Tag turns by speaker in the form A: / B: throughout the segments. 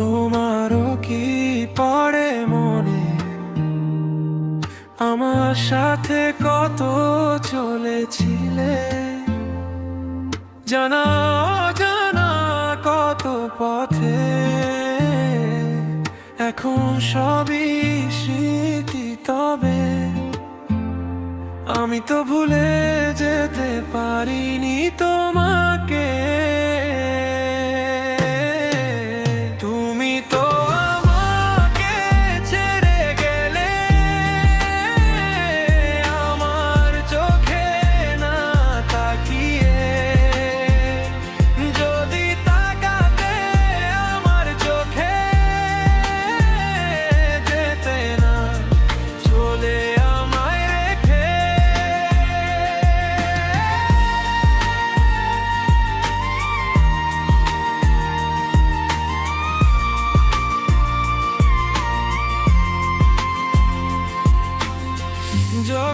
A: তোমারও কি পড়ে মনে? আমার সাথে কত চলেছিলে? জানা জানা কত পথে? এখন সবই স্মৃতি তবে। আমি তো ভুলে যেতে পারিনি তোমাকে।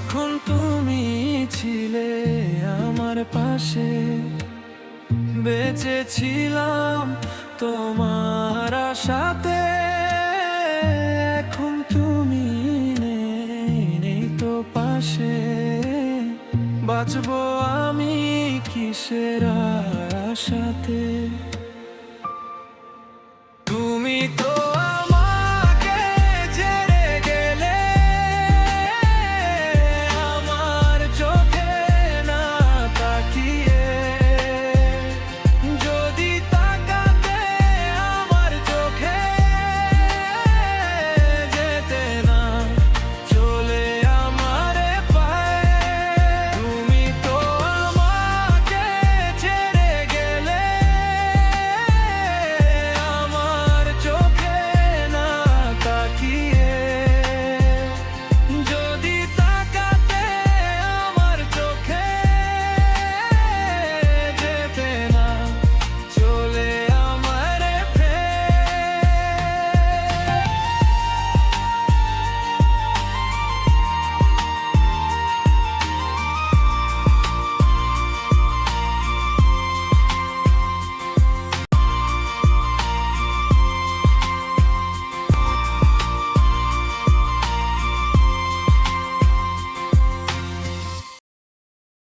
A: যখন তুমি ছিলে আমার পাশে বেঁচে ছিলাম তোমার সাথে এখন তুমি নেই তো পাশে। বাঁচবো আমি কিসের আশাতে?